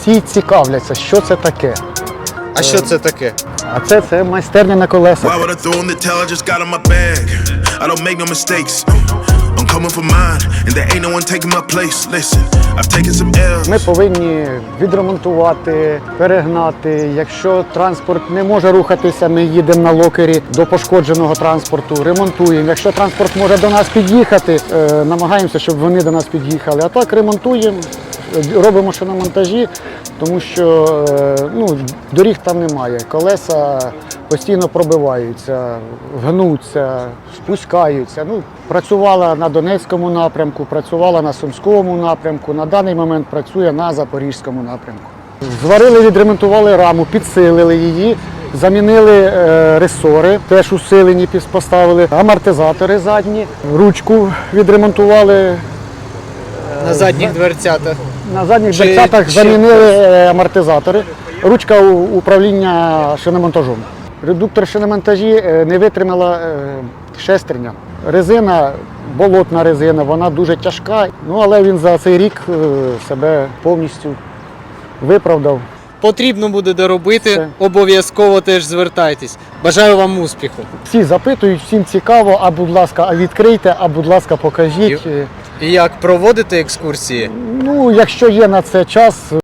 всі цікавляться, що це таке. А що це таке? А це, це майстерня на колесах. Ми повинні відремонтувати, перегнати. Якщо транспорт не може рухатися, ми їдемо на локері до пошкодженого транспорту, ремонтуємо. Якщо транспорт може до нас під'їхати, е, намагаємося, щоб вони до нас під'їхали. А так ремонтуємо, робимо шиномонтажі, тому що е, ну, доріг там немає. Колеса постійно пробиваються, гнуться, спускаються. Ну, працювала на Донецькому напрямку, працювала на Сумському напрямку. На даний момент працює на Запорізькому напрямку. Зварили, відремонтували раму, підсилили її, замінили е, ресори, теж усилені поставили, амортизатори задні, ручку відремонтували. На задніх дверцятах. На задніх Чи дверцятах замінили е, амортизатори, ручка управління шиномонтажом. Редуктор шиномонтажі е, не витримала е, шестерня. Резина, болотна резина, вона дуже тяжка, ну але він за цей рік себе повністю виправдав. Потрібно буде доробити, Все. обов'язково теж звертайтесь. Бажаю вам успіху. Всі запитують, всім цікаво, а будь ласка, а відкрийте, а будь ласка, покажіть. І як проводити екскурсії? Ну, якщо є на це час,